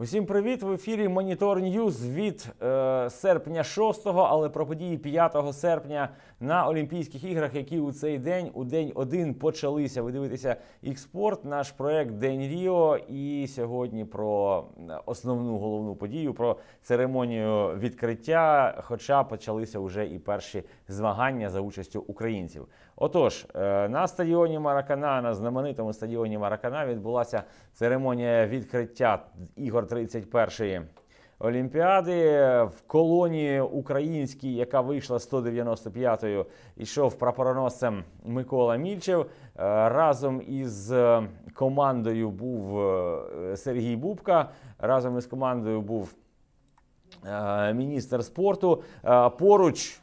Усім привіт! В ефірі Монітор Ньюз від е, серпня 6-го, але про події 5 серпня на Олімпійських іграх, які у цей день, у день один почалися. Ви дивитеся «Ікспорт», наш проект День Ріо. І сьогодні про основну головну подію, про церемонію відкриття. Хоча почалися вже і перші змагання за участю українців. Отож, е, на стадіоні Маракана, на знаменитому стадіоні Маракана, відбулася церемонія відкриття ігор 31-ї Олімпіади. В колонії українській, яка вийшла 195-ю, йшов прапороносцем Микола Мільчев. Е, Разом із е, командою був Сергій Бубка. Разом із командою був міністр спорту. Поруч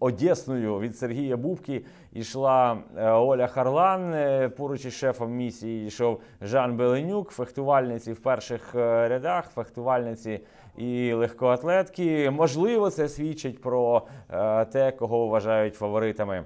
Одесною від Сергія Бубки йшла е, Оля Харлан. е, Поруч із шефом місії йшов Жан Беленюк, фехтувальниці в перших е, рядах, фехтувальниці і легкоатлетки. Можливо, це свідчить про те, кого вважають фаворитами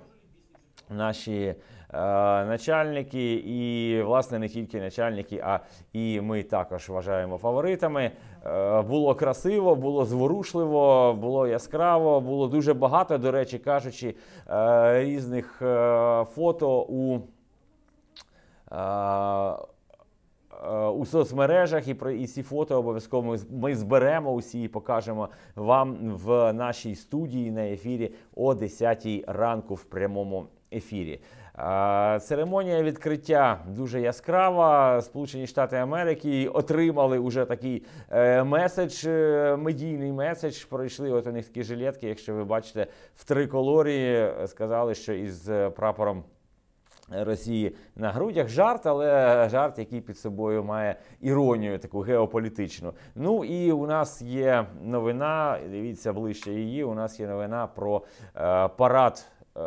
наші начальники, і власне не тільки начальники, а і ми також вважаємо фаворитами. Е, було красиво, було зворушливо, було яскраво, було дуже багато, до речі, кажучи, е, різних е, фото у. е, е, У соцмережах і про і ці фото обов'язково ми зберемо усі і покажемо вам в нашій студії на ефірі о 10 ранку в прямому ефірі. Церемонія відкриття дуже яскрава. Сполучені Штати Америки отримали уже такий е, меседж, е, медійний меседж. Пройшли от у них такі жилетки, якщо ви бачите, в триколорі сказали, що із прапором. Росії на грудях жарт, але жарт, який під собою має іронію таку геополітичну. Ну і у нас є новина. Дивіться ближче її. У нас є новина про е, парад. Е,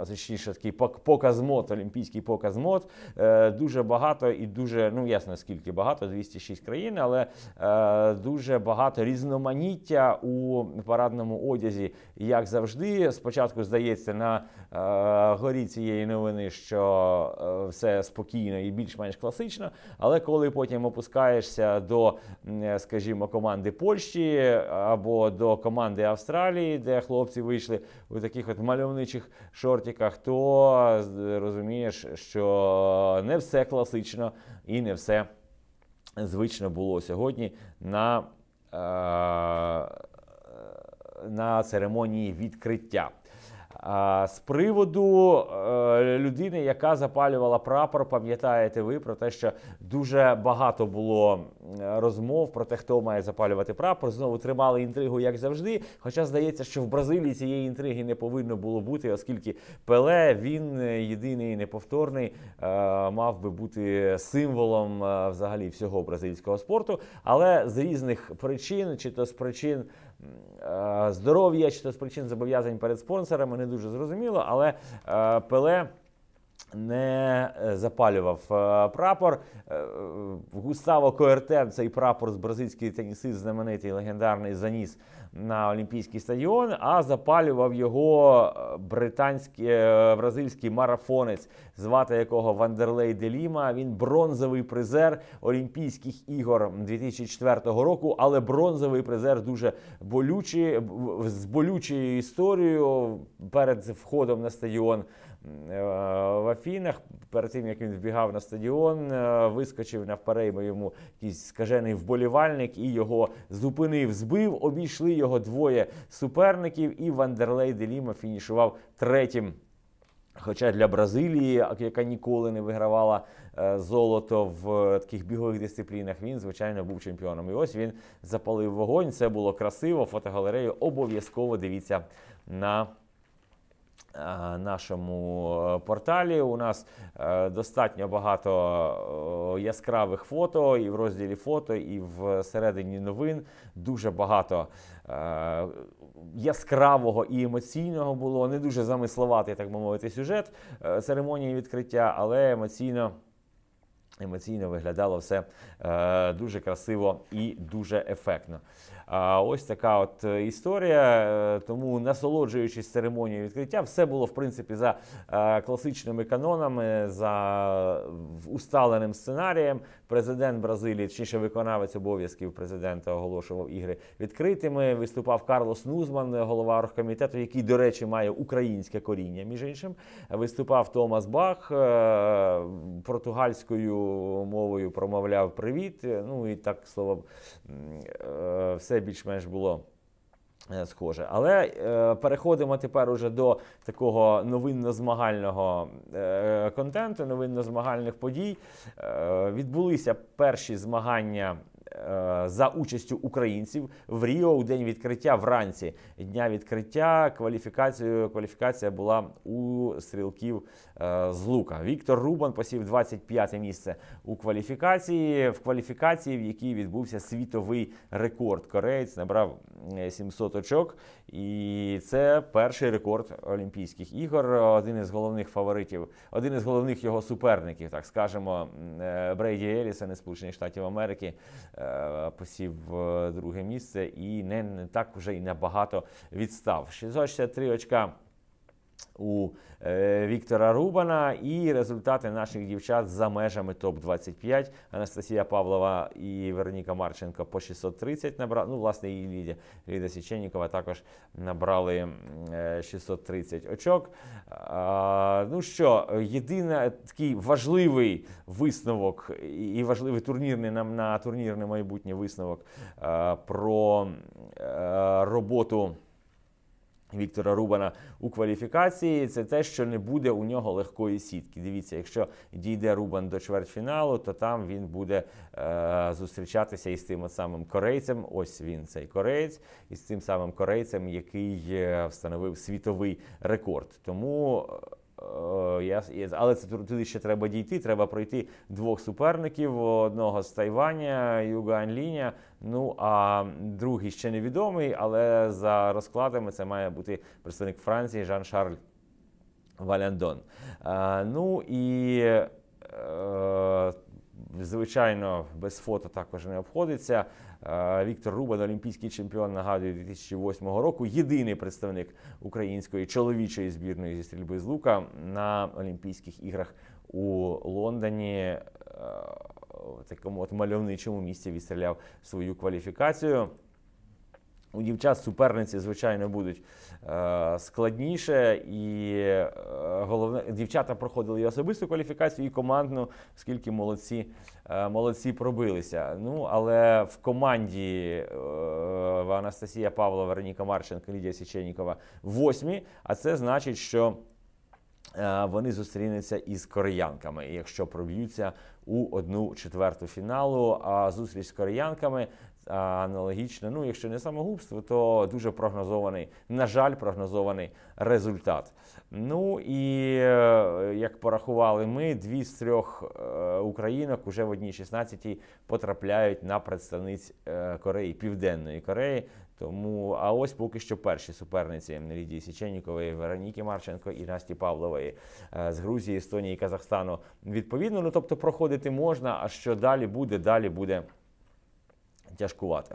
А точніше, такий пок- показ мод, олімпійський показ мод. Е, Дуже багато і дуже, ну ясно, скільки багато, 206 країн, але е, дуже багато різноманіття у парадному одязі, як завжди. Спочатку здається на е, горі цієї новини, що е, все спокійно і більш-менш класично. Але коли потім опускаєшся до, скажімо, команди Польщі або до команди Австралії, де хлопці вийшли у таких от мальовничих шортиках, то розумієш, що не все класично і не все звично було сьогодні на, е, на церемонії відкриття. З приводу е, людини, яка запалювала прапор, пам'ятаєте ви про те, що дуже багато було розмов про те, хто має запалювати прапор. Знову тримали інтригу, як завжди. Хоча здається, що в Бразилії цієї інтриги не повинно було бути, оскільки Пеле він е, єдиний неповторний, е, мав би бути символом взагалі всього бразильського спорту. Але з різних причин, чи то з причин здоров'я, чи то з причин зобов'язань перед спонсорами, не дуже зрозуміло. Але е, Пеле не е, запалював е, прапор. Е, Густаво Коертен, цей прапор з бразильський тенісист, знаменитий легендарний, заніс на Олімпійський стадіон, а запалював його британський бразильський марафонець, звати якого Вандерлей Деліма. Він бронзовий призер Олімпійських ігор 2004 року, але бронзовий призер дуже болючий, з болючою історією перед входом на стадіон. Е, В Афінах перед тим як він вбігав на стадіон, е, вискочив навперейми йому якийсь скажений вболівальник і його зупинив, збив. Обійшли його двоє суперників, і Вандерлей Деліма фінішував третім. Хоча для Бразилії, яка ніколи не вигравала е, золото в таких бігових дисциплінах, він звичайно був чемпіоном. І ось він запалив вогонь. Це було красиво. Фотогалерею обов'язково дивіться на нашому е, порталі. У нас е, достатньо багато е, яскравих фото і в розділі фото, і в середині новин. Дуже багато е, яскравого і емоційного було. Не дуже замисловатий, так би мовити, сюжет е, церемонії відкриття, але емоційно. Емоційно виглядало все е, дуже красиво і дуже ефектно. Ось така от е, історія. Е, Тому, насолоджуючись церемонією відкриття, все було в принципі за е, класичними канонами, за усталеним сценарієм. Президент Бразилії, точніше виконавець обов'язків президента, оголошував ігри відкритими. Виступав Карлос Нузман, голова оргкомітету, який, до речі, має українське коріння, між іншим. Виступав Томас Бах португальською мовою промовляв привіт. Ну і так слово м, більш-менш було. е, Схоже, але е, переходимо тепер уже до такого новинно-змагального е, контенту, новинно-змагальних подій. Е, відбулися перші змагання за участю українців в Ріо у день відкриття вранці дня відкриття. Кваліфікацію кваліфікація була у стрілків е, з лука. Віктор Рубан посів 25 місце у кваліфікації. В кваліфікації, в якій відбувся світовий рекорд. Кореєць набрав е, 700 очок, і це перший рекорд Олімпійських ігор. Один із головних фаворитів, один із головних його суперників, так скажемо, е, Брейді Елісон із Сполучених Штатів Америки е, посів е, друге місце і не, не так вже й набагато відстав. 663 очка у е, Віктора Рубана і результати наших дівчат за межами топ-25. Анастасія Павлова і Вероніка Марченко по 630 набрали. Ну, власне, і Лідія, Ліда Січенікова також набрали е, 630 очок. А, ну що, єдиний такий важливий висновок і важливий турнірний нам на турнірне майбутнє висновок е, про е, роботу. Віктора Рубана у кваліфікації це те, що не буде у нього легкої сітки. Дивіться, якщо дійде Рубан до чвертьфіналу, то там він буде е, зустрічатися із тим самим корейцем. Ось він, цей кореєць, із тим самим корейцем, який е, встановив світовий рекорд. Тому. е, Я, але це туди ще треба дійти. Треба пройти двох суперників: одного з Тайваня, Юга Анліня. Ну а другий ще невідомий, але за розкладами це має бути представник Франції Жан-Шарль Валяндон. Е, ну і е, звичайно, без фото також не обходиться. Е, Віктор Рубан, олімпійський чемпіон, нагадую, 2008 року. Єдиний представник української чоловічої збірної зі стрільби з лука на Олімпійських іграх у Лондоні. Такому от мальовничому місці відстріляв свою кваліфікацію. У дівчат суперниці, звичайно, будуть е, складніше, і е, головне, дівчата проходили і особисту кваліфікацію, і командну, оскільки молодці, е, молодці пробилися. Ну, але в команді Анастасія Павлова, Вероніка Марченко, Лідія Січенікова восьмі, а це значить, що вони зустрінуться із кореянками, якщо проб'ються у одну четверту фіналу. А зустріч з кореянками а, аналогічно, ну якщо не самогубство, то дуже прогнозований, на жаль, прогнозований результат. Ну і е, як порахували ми, дві з трьох е, українок уже в одній 16 потрапляють на представниць е, Кореї, Південної Кореї. Тому, а ось поки що перші суперниці Лідії Січенікової, Вероніки Марченко і Насті Павлової е, з Грузії, Естонії і Казахстану. Відповідно, ну тобто проходити можна, а що далі буде, далі буде тяжкувати.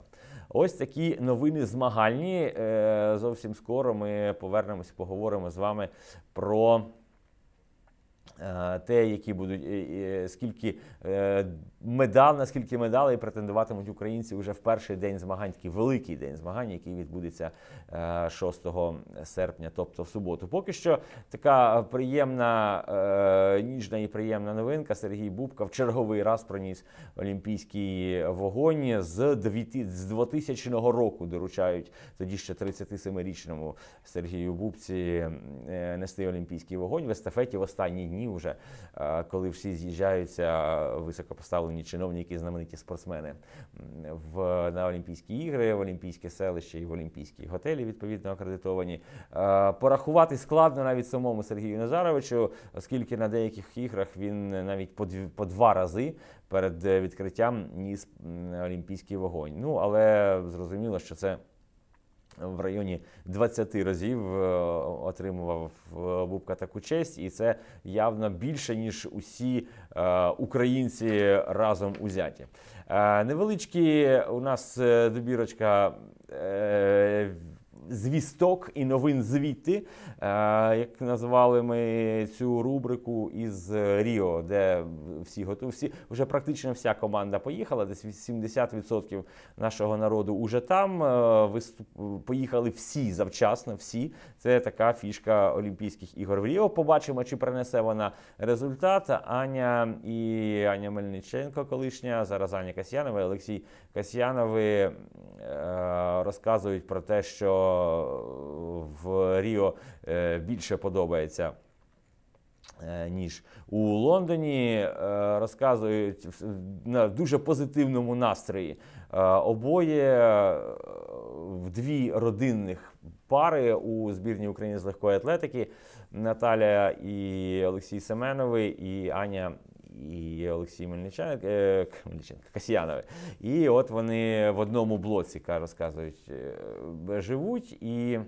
Ось такі новини змагальні. Е, Зовсім скоро ми повернемось, поговоримо з вами про. Е, Те, які будуть е, е, скільки е, медаль, на скільки медалей претендуватимуть українці вже в перший день змагань, такий великий день змагань, який відбудеться е, 6 серпня, тобто в суботу. Поки що така приємна, ніжна і приємна новинка. Сергій Бубка в черговий раз проніс олімпійський вогонь з 2000 з 2000 року. Доручають тоді ще 37-річному Сергію Бубці нести олімпійський вогонь в естафеті в останні дні, вже е, коли всі з'їжджаються високопоставлені чиновники, знамениті спортсмени в на Олімпійські ігри, в Олімпійське селище і в Олімпійські готелі відповідно акредитовані. Е, Порахувати складно навіть самому Сергію Назаровичу, оскільки на деяких іграх він навіть по дві- по два рази перед е, відкриттям ніс олімпійський вогонь. Ну але зрозуміло, що це. В районі 20 разів е, отримував е, Бубка таку честь, і це явно більше ніж усі е, українці разом узяті. Е, Невеличкі у нас е, добірочка. Звісток і новин звідти, е, як назвали ми цю рубрику із Ріо, де всі готові. Всі вже практично вся команда поїхала. Десь 70% нашого народу уже там. Е, Виступ поїхали всі завчасно. Всі це така фішка Олімпійських ігор в Ріо. Побачимо, чи принесе вона результат. Аня і Аня Мельниченко, колишня, зараз Аня Касьянова, Олексій Касьянови е, розказують про те, що в Ріо е, більше подобається. е, Ніж у Лондоні е, розказують на дуже позитивному настрої. Обоє в дві родинних пари у збірній України з легкої атлетики Наталя і Олексій Семеновий, і Аня і Олексій Мельниченко, е, Мельниченко Касьяновий. І от вони в одному блоці, ка- розказують, е, живуть. І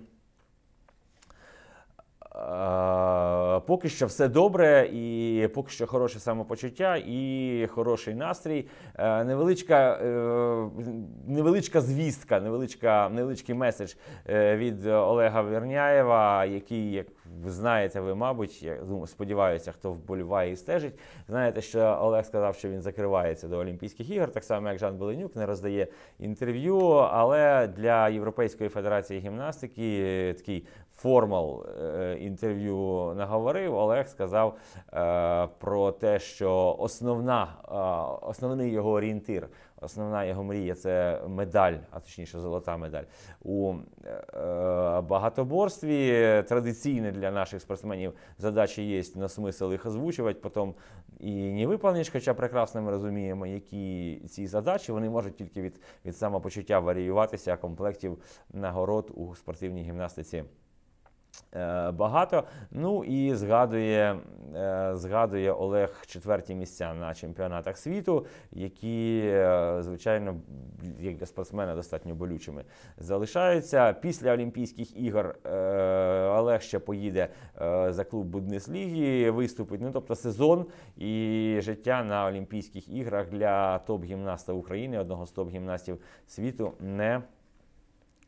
Поки що все добре, і поки що хороше самопочуття і хороший настрій. Е, Невеличка, е, невеличка звістка, невеличка, невеличкий меседж е, від Олега Верняєва, який, як знаєте, ви, мабуть, я сподіваюся, хто вболіває і стежить. Знаєте, що Олег сказав, що він закривається до Олімпійських ігор, так само як Жан Беленюк не роздає інтерв'ю. Але для Європейської федерації гімнастики е, такий формал е, інтерв'ю наговорив. Олег сказав е, про те, що основна, е, основний його орієнтир, основна його мрія це медаль, а точніше золота медаль у багатоборстві. Традиційне для наших спортсменів задачі є, но смисл їх озвучувати, потім і не виповниш, хоча прекрасно ми розуміємо, які ці задачі вони можуть тільки від, від самопочуття варіюватися, комплектів нагород у спортивній гімнастиці. Е, Багато. Ну і згадує, е, згадує Олег четверті місця на чемпіонатах світу, які, е, звичайно, як для спортсмена достатньо болючими залишаються. Після Олімпійських ігор Олег ще поїде за клуб Бундесліги, виступить. Ну, тобто сезон і життя на Олімпійських іграх для топ-гімнаста України, одного з топ-гімнастів світу, не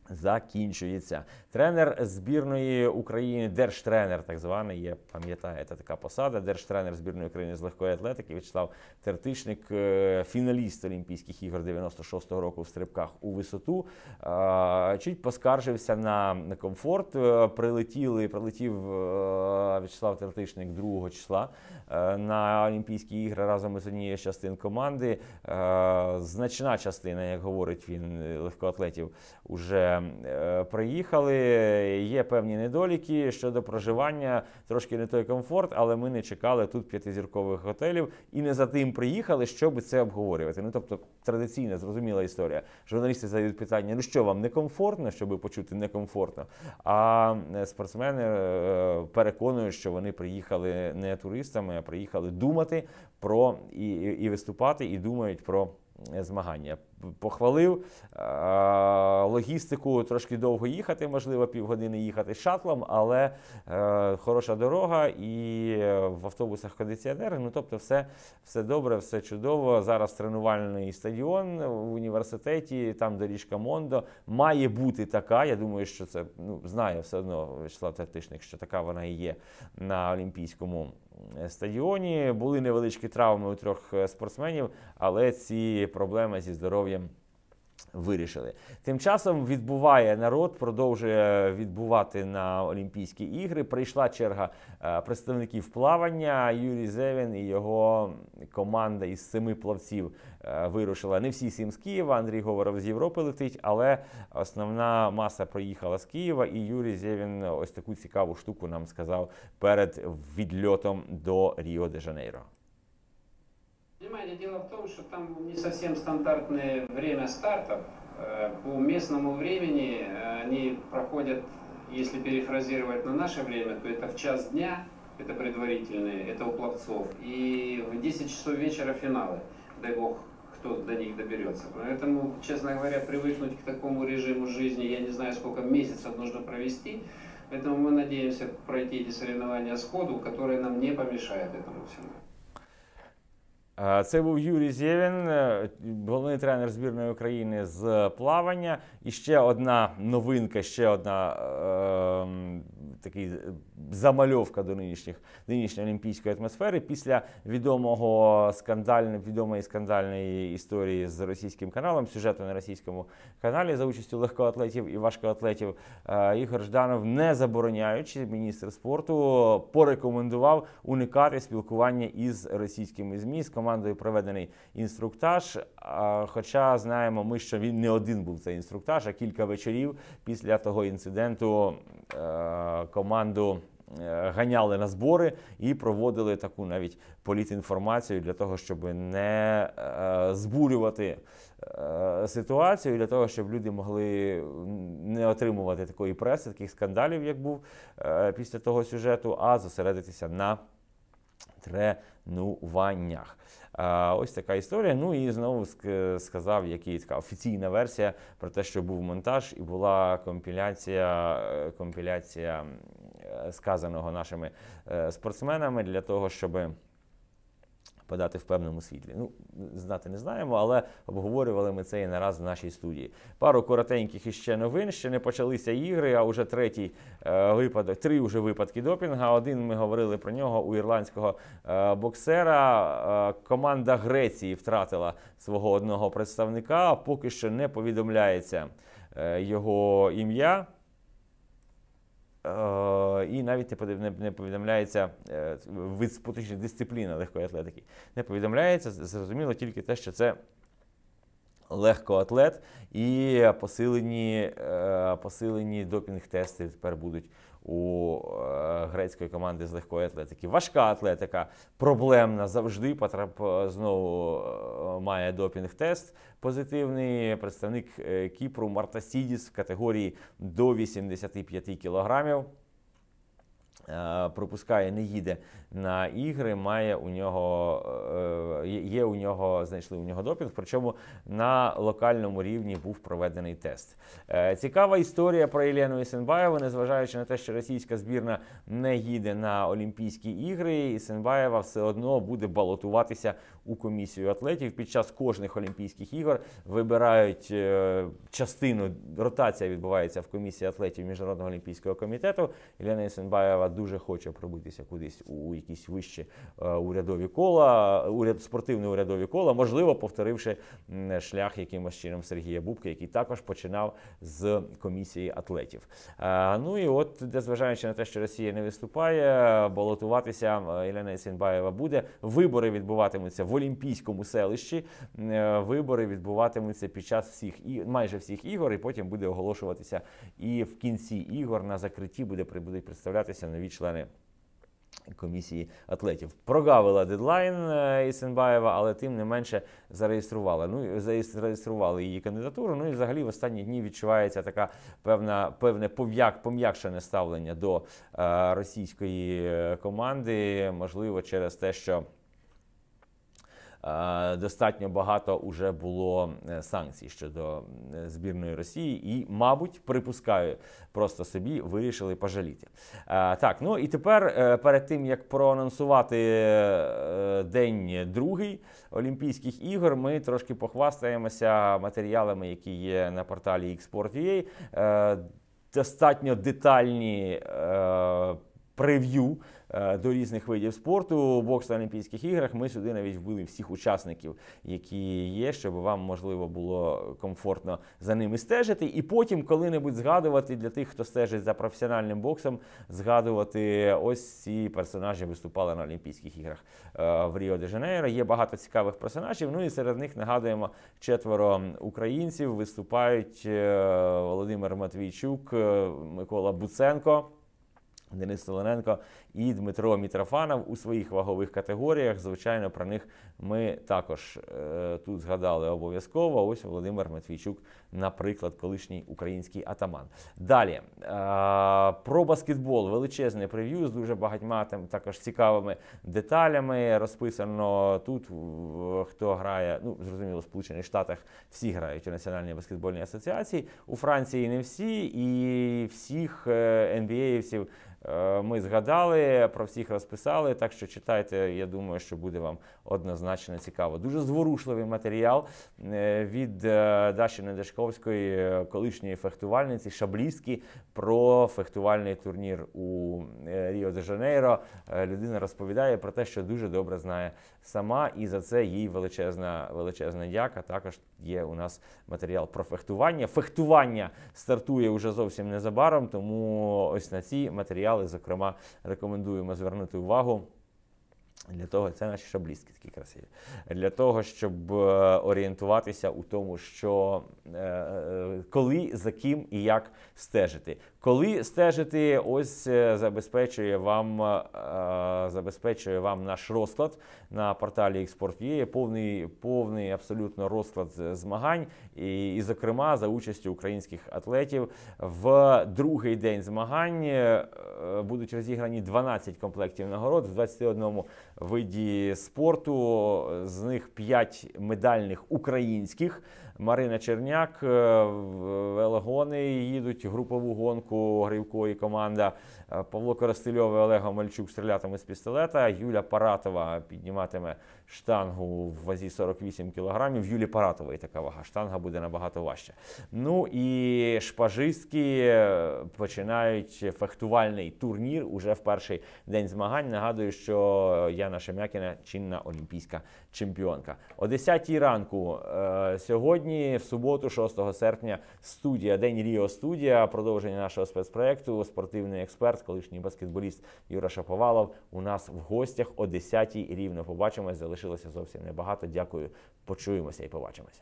закінчується. Тренер збірної України, держтренер, так званий, є, пам'ятаєте, така посада. Держтренер збірної України з легкої атлетики В'ячеслав Тертишник, е, фіналіст Олімпійських ігор 96-го року в стрибках у висоту. е, Чуть поскаржився на комфорт. Е, Прилетіли, прилетів В'ячеслав Тертишник 2 числа на Олімпійські ігри разом із однією з частин команди. Значна частина, як говорить він, легкоатлетів, уже приїхали. Є певні недоліки щодо проживання, трошки не той комфорт, але ми не чекали тут п'ятизіркових готелів і не за тим приїхали, щоб це обговорювати. Ну тобто традиційна, зрозуміла історія. Журналісти задають питання: ну що вам некомфортно, щоб почути некомфортно? А е, спортсмени е, переконують, що вони приїхали не туристами, а приїхали думати про і, і виступати, і думають про е, змагання. Похвалив е, логістику, трошки довго їхати, можливо, півгодини їхати шатлом, але е, хороша дорога і в автобусах кондиціонери. Ну тобто, все, все добре, все чудово. Зараз тренувальний стадіон в університеті, там доріжка Мондо. Має бути така. Я думаю, що це ну, знає все одно Вячеслав Тертишник, що така вона і є на Олімпійському стадіоні. Були невеличкі травми у трьох е, спортсменів, але ці проблеми зі здоров'ям вирішили. Тим часом відбуває народ, продовжує відбувати на Олімпійські ігри. Прийшла черга е, представників плавання. Юрій Зевін і його команда із семи плавців е, вирушила. Не всі сім з Києва. Андрій Говоров з Європи летить, але основна маса проїхала з Києва. І Юрій Зевін ось таку цікаву штуку нам сказав перед відльотом до Ріо де Жанейро. Понимаете, дело в том, что там не совсем стандартное время стартов. Э, По местному времени э, они проходят, если перефразировать на наше время, то это в час дня, это предварительные, это у пловцов, и в 10 часов вечера финалы. Дай бог, кто до них доберется. Поэтому, честно говоря, привыкнуть к такому режиму жизни, я не знаю, сколько месяцев нужно провести. Поэтому мы надеемся пройти эти соревнования сходу, которые нам не помешают этому всему. Е, Це був Юрій Зєвін, е, головний тренер збірної України з плавання. І ще одна новинка, ще одна е, такий замальовка до нинішніх, нинішньої олімпійської атмосфери. Після відомого скандальної, відомої скандальної історії з російським каналом, сюжету на російському каналі за участю легкоатлетів і важкоатлетів, е, Ігор Жданов, не забороняючи міністр спорту, порекомендував уникати спілкування із російськими змі. З командою проведений інструктаж. Хоча знаємо ми, що він не один був цей інструктаж, а кілька вечорів після того інциденту е, команду. е, Ганяли на збори і проводили таку навіть політінформацію для того, щоб не е, збурювати е, ситуацію, для того, щоб люди могли не отримувати такої преси, таких скандалів, як був після того сюжету, а зосередитися на тренуваннях. Ось така історія. Ну і знову ск- сказав, який така офіційна версія про те, що був монтаж і була компіляція, е, компіляція е, сказаного нашими е, спортсменами для того, щоб подати в певному світлі. Ну, знати не знаємо, але обговорювали ми це і не в нашій студії. Пару коротеньких іще новин. Ще не почалися ігри, а вже третій е, випадок, три вже випадки допінга. Один ми говорили про нього у ірландського е, боксера. Е, команда Греції втратила свого одного представника. Поки що не повідомляється е, його ім'я. Е, і навіть не повідомляється е, вид спортична дисципліна легкої атлетики. Не повідомляється, зрозуміло тільки те, що це легкоатлет і посилені, е, посилені допінг-тести тепер будуть у е, грецької команди з легкої атлетики. Важка атлетика проблемна завжди. Потрап знову е, має допінг-тест позитивний. Представник е, Кіпру Мартасідіс в категорії до 85 кілограмів. Е, Пропускає, не їде на ігри, має у нього е, є- у нього, знайшли у нього допінг, причому на локальному рівні був проведений тест. Е, Цікава історія про Єлену Ісенбаєву, незважаючи на те, що російська збірна не їде на Олімпійські ігри, Ісенбаєва все одно буде балотуватися у комісію атлетів. Під час кожних Олімпійських ігор вибирають е, частину, ротація відбувається в комісії атлетів Міжнародного олімпійського комітету. Єлена Ісенбаєва дуже хоче пробитися кудись у якісь вищі е, урядові кола, уряд, спортивні урядові кола, можливо, повторивши шлях якимось чином Сергія Бубка, який також починав з комісії атлетів. Е, Ну і от, незважаючи на те, що Росія не виступає, балотуватися е, Ісенбаєва буде. Вибори відбуватимуться в Олімпійському селищі. Е, Вибори відбуватимуться під час всіх і майже всіх ігор, і потім буде оголошуватися і в кінці ігор на закритті буде будуть представлятися нові члени. Комісії атлетів прогавила дедлайн е, Ісенбаєва, але тим не менше зареєструвала. Ну зареєстрували її кандидатуру. Ну і взагалі в останні дні відчувається така певна певне пов'як, пом'якшене ставлення до е, російської е, команди, можливо, через те, що. Е, Достатньо багато вже було е, санкцій щодо збірної Росії, і, мабуть, припускаю, просто собі вирішили пожаліти. Е, Так, ну і тепер, перед тим як проанонсувати день другий Олімпійських ігор, ми трошки похвастаємося матеріалами, які є на порталі Xsport.ua. Е, Достатньо детальні е, прев'ю до різних видів спорту. Бокс на Олімпійських іграх. Ми сюди навіть вбили всіх учасників, які є, щоб вам можливо було комфортно за ними стежити. І потім коли-небудь згадувати для тих, хто стежить за професіональним боксом, згадувати ось ці персонажі виступали на Олімпійських іграх е, в Ріо де Жанейро. Є багато цікавих персонажів. Ну і серед них нагадуємо четверо українців. Виступають е, Володимир Матвійчук, е, Микола Буценко. Денис Солоненко і Дмитро Мітрофанов у своїх вагових категоріях. Звичайно, про них ми також е, тут згадали обов'язково. Ось Володимир Матвійчук, наприклад, колишній український атаман. Далі е, про баскетбол величезне прев'ю з дуже багатьма там також цікавими деталями. Розписано тут, хто грає. Ну зрозуміло, в Сполучених Штатах всі грають у Національній баскетбольній асоціації. У Франції не всі, і всіх е, Е, Ми згадали, про всіх розписали, так що читайте, я думаю, що буде вам однозначно цікаво. Дуже зворушливий матеріал е, від е, Даші Недашковської, е, колишньої фехтувальниці Шаблістки про фехтувальний турнір у е, Ріо де Жанейро. Е, Людина розповідає про те, що дуже добре знає сама, і за це їй величезна, величезна дяка. Також є у нас матеріал про фехтування. Фехтування стартує уже зовсім незабаром, тому ось на ці матеріали, зокрема, рекомендуємо звернути увагу. Для того це наші шаблістки такі красиві. Для того, щоб е, орієнтуватися у тому, що е, е, коли, за ким і як стежити. Коли стежити, ось забезпечує вам, забезпечує вам наш розклад на порталі Export.ua, повний, повний абсолютно розклад змагань, і, і, зокрема, за участю українських атлетів в другий день змагань будуть розіграні 12 комплектів нагород в 21 виді спорту. З них 5 медальних українських. Марина Черняк, е, велогони їдуть групову гонку Гривко і команда. Е, Павло Коростельов і Олег Мальчук стрілятиме з пістолета. Юля Паратова підніматиме штангу в вазі 48 кілограмів. Юлі Паратової така вага. Штанга буде набагато важча. Ну і шпажистки е, починають фехтувальний турнір уже в перший день змагань. Нагадую, що Яна Шем'якіна чинна олімпійська чемпіонка. О 10 ранку е, сьогодні, в суботу, 6 серпня, студія День Ріо студія. Продовження нашого спецпроекту. Спортивний експерт, колишній баскетболіст Юра Шаповалов. У нас в гостях о 10-й рівно. Побачимось. Залишилося зовсім небагато. Дякую. Почуємося і побачимося.